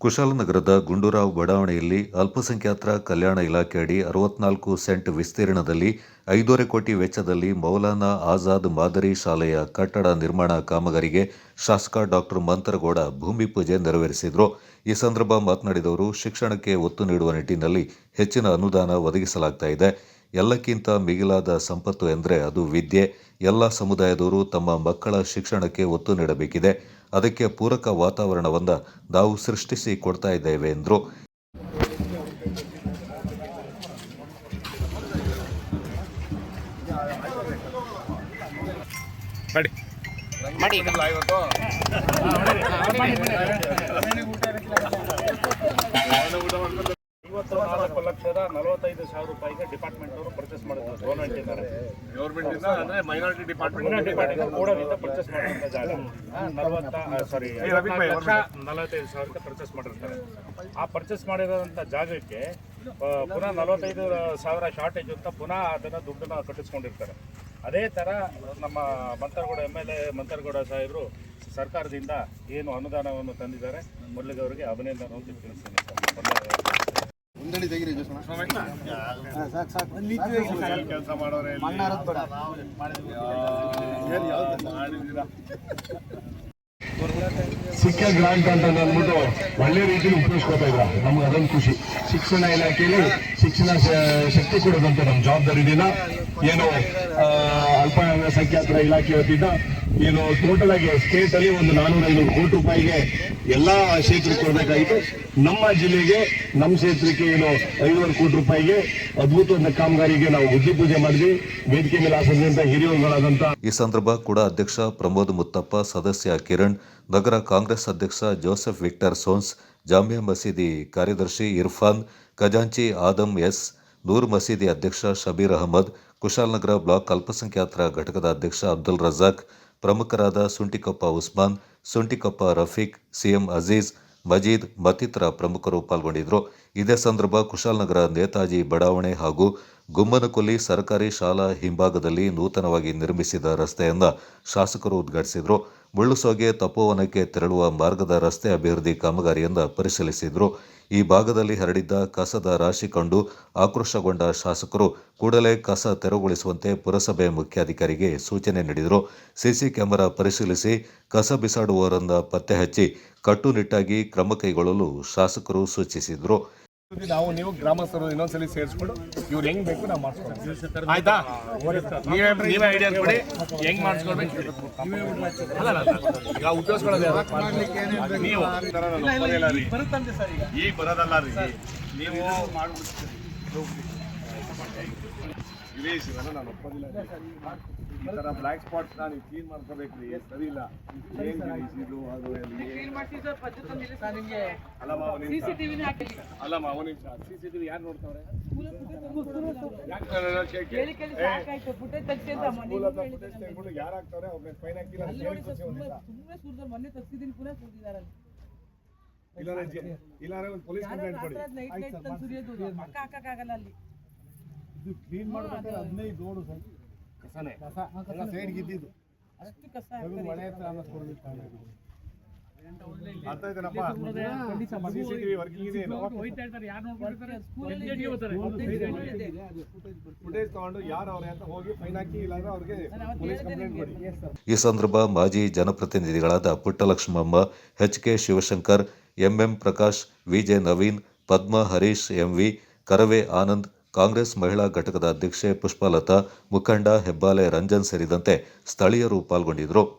ಕುಶಾಲನಗರದ ಗುಂಡೂರಾವ್ ಬಡಾವಣೆಯಲ್ಲಿ ಅಲ್ಪಸಂಖ್ಯಾತರ ಕಲ್ಯಾಣ ಇಲಾಖೆಯಡಿ ಅರವತ್ನಾಲ್ಕು ಸೆಂಟ್ ವಿಸ್ತೀರ್ಣದಲ್ಲಿ ಐದೂವರೆ ಕೋಟಿ ವೆಚ್ಚದಲ್ಲಿ ಮೌಲಾನಾ ಆಜಾದ್ ಮಾದರಿ ಶಾಲೆಯ ಕಟ್ಟಡ ನಿರ್ಮಾಣ ಕಾಮಗಾರಿಗೆ ಶಾಸಕ ಡಾಕ್ಟರ್ ಮಂತರಗೌಡ ಭೂಮಿ ಪೂಜೆ ನೆರವೇರಿಸಿದರು. ಈ ಸಂದರ್ಭ ಮಾತನಾಡಿದವರು, ಶಿಕ್ಷಣಕ್ಕೆ ಒತ್ತು ನೀಡುವ ನಿಟ್ಟಿನಲ್ಲಿ ಹೆಚ್ಚಿನ ಅನುದಾನ ಒದಗಿಸಲಾಗ್ತಾ ಇದೆ. ಎಲ್ಲಕ್ಕಿಂತ ಮಿಗಿಲಾದ ಸಂಪತ್ತು ಎಂದರೆ ಅದು ವಿದ್ಯೆ. ಎಲ್ಲ ಸಮುದಾಯದವರು ತಮ್ಮ ಮಕ್ಕಳ ಶಿಕ್ಷಣಕ್ಕೆ ಒತ್ತು ನೀಡಬೇಕಿದೆ. ಅದಕ್ಕೆ ಪೂರಕ ವಾತಾವರಣವನ್ನು ನಾವು ಸೃಷ್ಟಿಸಿ ಕೊಡ್ತಾ ಇದ್ದೇವೆ ಎಂದರು. ಮಾಡಿ. ಲಕ್ಷದ ನಲವತ್ತೈದು ಸಾವಿರ ರೂಪಾಯಿಗೆ ಡಿಪಾರ್ಟ್ಮೆಂಟ್ ಅವರು ಪರ್ಚೇಸ್ ಮಾಡಿದ್ರು. ಗೌರ್ಮೆಂಟ್ ಇಂದ. ಗೌರ್ಮೆಂಟ್ ಇಂದ ಅಂದ್ರೆ ಮೈನಾರಿಟಿ ಡಿಪಾರ್ಟ್ಮೆಂಟ್ ಡಿಪಾರ್ಟ್ಮೆಂಟ್ ಕೂಡಲಿಂದ ಪರ್ಚೇಸ್ ಮಾಡಿದಂತ ಜಾಗ. ನಲವತ್ತ ಸಾರಿ ಲಕ್ಷ ನಲವತ್ತೈದು ಸಾವಿರಕ್ಕೆ ಪರ್ಚೇಸ್ ಮಾಡಿರ್ತಾರೆ. ಆ ಪರ್ಚೇಸ್ ಮಾಡಿರೋಂಥ ಜಾಗಕ್ಕೆ ಪುನಃ ನಲವತ್ತೈದು ಸಾವಿರ ಶಾರ್ಟೇಜ್ ಅಂತ ಪುನಃ ಅದನ್ನು ದುಡ್ಡನ್ನ ಕಟ್ಟಿಸ್ಕೊಂಡಿರ್ತಾರೆ. ಅದೇ ಥರ ನಮ್ಮ Mantargowda M L A Mantargowda ಸಾಹೇಬರು ಸರ್ಕಾರದಿಂದ ಏನು ಅನುದಾನವನ್ನು ತಂದಿದ್ದಾರೆ ಮೊದಲಿಗೆ ಅವರಿಗೆ ಅಭಿನಂದನೆ ಅಂತ ತಿಳಿಸ್ತೀನಿ ಕೆಲಸ ಮಾಡೋರೆ ಸಿಕ್ಕ ಗ್ರಾಂಟ್ ಅಂತ ಅಂದ್ಬಿಟ್ಟು ಒಳ್ಳೆ ರೀತಿಯಲ್ಲಿ ಉಪಯೋಗಿಸ್ಕೊತಾ ಇದ್ರ. ನಮ್ಗೆ ಅದೊಂದು ಖುಷಿ. ಶಿಕ್ಷಣ ಇಲಾಖೆಯಲ್ಲಿ ಶಿಕ್ಷಣ ಶಕ್ತಿ ಕೊಡೋದಂತ ನಮ್ಮ ಜವಾಬ್ದಾರಿ ದಿನ. ಏನು ಅಲ್ಪಸಂಖ್ಯಾತರ ಇಲಾಖೆ ವತಿಯಿಂದ ಏನು ಟೋಟಲ್ ಆಗಿ ಸ್ಟೇಟ್ ಅಲ್ಲಿ ಒಂದು ನಾನೂರ ಐನೂರು ಕೋಟಿ ರೂಪಾಯಿಗೆ ಎಲ್ಲಾ ಕ್ಷೇತ್ರಕ್ಕೆ ಕೊಡಬೇಕಾಗಿತ್ತು. ನಮ್ಮ ಜಿಲ್ಲೆಗೆ, ನಮ್ಮ ಕ್ಷೇತ್ರಕ್ಕೆ ಏನು ಐನೂರು ಕೋಟಿ ರೂಪಾಯಿಗೆ ಅದ್ಭುತವಾದ ಕಾಮಗಾರಿಗೆ ನಾವು ಬುದ್ಧಿ ಪೂಜೆ ಮಾಡಿದ್ವಿ. ವೇದಿಕೆ ಮೇಲೆ ಹಿರಿಯರುಗಳಾದಂತ ಈ ಸಂದರ್ಭ ಕೂಡ ಅಧ್ಯಕ್ಷ ಪ್ರಮೋದ್ ಮುತ್ತಪ್ಪ, ಸದಸ್ಯ ಕಿರಣ್, ನಗರ ಕಾಂಗ್ರೆಸ್ ಅಧ್ಯಕ್ಷ ಜೋಸೆಫ್ ವಿಕ್ಟರ್ ಸೋನ್ಸ್, ಜಾಮಿಯಾ ಮಸೀದಿ ಕಾರ್ಯದರ್ಶಿ ಇರ್ಫಾನ್, ಖಜಾಂಚಿ ಆದಮ್ ಎಸ್ ನೂರ್ ಮಸೀದಿ ಅಧ್ಯಕ್ಷ ಶಬೀರ್ ಅಹಮದ್, ಕುಶಾಲನಗರ ಬ್ಲಾಕ್ ಅಲ್ಪಸಂಖ್ಯಾತರ ಘಟಕದ ಅಧ್ಯಕ್ಷ ಅಬ್ದುಲ್ ರಜಾಕ್, ಪ್ರಮುಖರಾದ ಸುಂಟಿಕೊಪ್ಪ ಉಸ್ಮಾನ್, ಸುಂಟಿಕೊಪ್ಪ ರಫೀಕ್, ಸಿಎಂ ಅಜೀಜ್, ಮಜೀದ್ ಮತ್ತಿತರ ಪ್ರಮುಖರು ಪಾಲ್ಗೊಂಡಿದ್ದರು. ಇದೇ ಸಂದರ್ಭ ಕುಶಾಲನಗರ ನೇತಾಜಿ ಬಡಾವಣೆ ಹಾಗೂ ಗುಮ್ಮನಕೊಲ್ಲಿ ಸರ್ಕಾರಿ ಶಾಲಾ ಹಿಂಭಾಗದಲ್ಲಿ ನೂತನವಾಗಿ ನಿರ್ಮಿಸಿದ ರಸ್ತೆಯನ್ನು ಶಾಸಕರು ಉದ್ಘಾಟಿಸಿದರು. ಮುಳ್ಳುಸೋಗೆ ತಪೋವನಕ್ಕೆ ತೆರಳುವ ಮಾರ್ಗದ ರಸ್ತೆ ಅಭಿವೃದ್ಧಿ ಕಾಮಗಾರಿಯನ್ನು ಪರಿಶೀಲಿಸಿದರು. ಈ ಭಾಗದಲ್ಲಿ ಹರಡಿದ್ದ ಕಸದ ರಾಶಿ ಕಂಡು ಆಕ್ರೋಶಗೊಂಡ ಶಾಸಕರು ಕೂಡಲೇ ಕಸ ತೆರವುಗೊಳಿಸುವಂತೆ ಪುರಸಭೆ ಮುಖ್ಯಾಧಿಕಾರಿಗೆ ಸೂಚನೆ ನೀಡಿದರು. ಸಿಸಿ ಕ್ಯಾಮೆರಾ ಪರಿಶೀಲಿಸಿ ಕಸ ಬಿಸಾಡುವವರನ್ನು ಪತ್ತೆ ಹಚ್ಚಿ ಕಟ್ಟುನಿಟ್ಟಾಗಿ ಕ್ರಮ ಕೈಗೊಳ್ಳಲು ಶಾಸಕರು ಸೂಚಿಸಿದರು. ನಾವು ನೀವು ಗ್ರಾಮಸ್ಥರು ಇನ್ನೊಂದ್ಸಲಿ ಸೇರಿಸ್ಕೊಂಡು ಇವ್ರು ಹೆಂಗ್ ಬೇಕು ನಾವು ಮಾಡಿಸ್ಕೊಡ್ತೀವಿ ಆಯ್ತಾ ನೀವೇ ನೀವೇ ಐಡಿಯಾ ಕೊಡಿ ಹೆಂಗ್ ಮಾಡಿಸ್ಕೊಡ್ಬೇಕು ಅಲ್ಲ. ಈಗ ಉಪಯೋಗಿಸ್ಕೊಳ್ಳೋದು? ನೀವು. ಈಗ ಬರೋದಲ್ಲ ರೀ ನೀವು ಗಿರೀಶ್ ಇವೆಲ್ಲ ನಾನು ಒಪ್ಪೋದಿಲ್ಲ ಈ ಥರ ಬ್ಲ್ಯಾಕ್ ಸ್ಪಾಟ್ಸ್ ನೀವು ಕ್ಲೀನ್ ಮಾಡ್ಕೋಬೇಕು ರೀ ಸರಿ ಇಲ್ಲ. ಏನ್ ಗಿರೀಶ್ ಇದು ಅದು? ಅಲ್ಲಮ್ಮ ಒಂದು ನಿಮಿಷ. ಅಲ್ಲಮ್ಮ ಒಂದು ನಿಮಿಷ. ಸಿ ಸಿ ಟಿವಿ ಯಾರು ನೋಡ್ತಾವ್ರೆ ಯಾರು ಹಾಕ್ತಾರೆ ಅವ್ರಿಗೆ ಫೈನ್ ಹಾಕಿಲ್ಲ ಮೊನ್ನೆ ತೆಗ್ಸಿದ್ದೀನಿ ಪುನಃ ಅಲ್ಲಿ. ಇಲ್ಲಾಂದ್ರೆ ಒಂದು ಪೊಲೀಸ್ ಕಂಪ್ಲೇಂಟ್ ಕೊಡಿ. ಅಲ್ಲಿ ಕ್ಲೀನ್ ಮಾಡ್ಬೇಕಾದ್ರೆ ಹದಿನೈದು ರೋಡು ಸರ್. ಕಸನೇ. ಕಸ ಸೈಡ್ಗೆ ಇದ್ದಿದ್ದು. ಅಷ್ಟು ಕಸ ಮಳೆ ಹತ್ರ ಅನ್ನಿಸ್ಕೊಡ್ಲಿಕ್ಕೆ ಕಾರಣ ಇದು. ಅರ್ಥ ಆಯ್ತೇನಪ್ಪ? ಸಿ ಸಿ ಟಿವಿ ವರ್ಕಿಂಗ್ ಇದೆ ಫುಟೇಜ್ ತಗೊಂಡು ಯಾರು ಅವ್ರೆ ಅಂತ ಹೋಗಿ ಫೈನ್ ಹಾಕಿ ಇಲ್ಲಾಂದ್ರೆ ಅವ್ರಿಗೆ ಪೊಲೀಸ್ ಕಂಪ್ಲೇಂಟ್ ಈ ಸಂದರ್ಭ ಮಾಜಿ ಜನಪ್ರತಿನಿಧಿಗಳಾದ Puttalakshmamma H K Shivashankar M M Prakash V J Naveen Padma Harish M V Karave Anand Congress ಮಹಿಳಾ ಘಟಕದ ಅಧ್ಯಕ್ಷೆ ಪುಷ್ಪಲತಾ ಮುಖಂಡ ಹೆಬ್ಬಾಲೆ ರಂಜನ್ ಸೇರಿದಂತೆ ಸ್ಥಳೀಯರು ಪಾಲ್ಗೊಂಡಿದ್ದರು.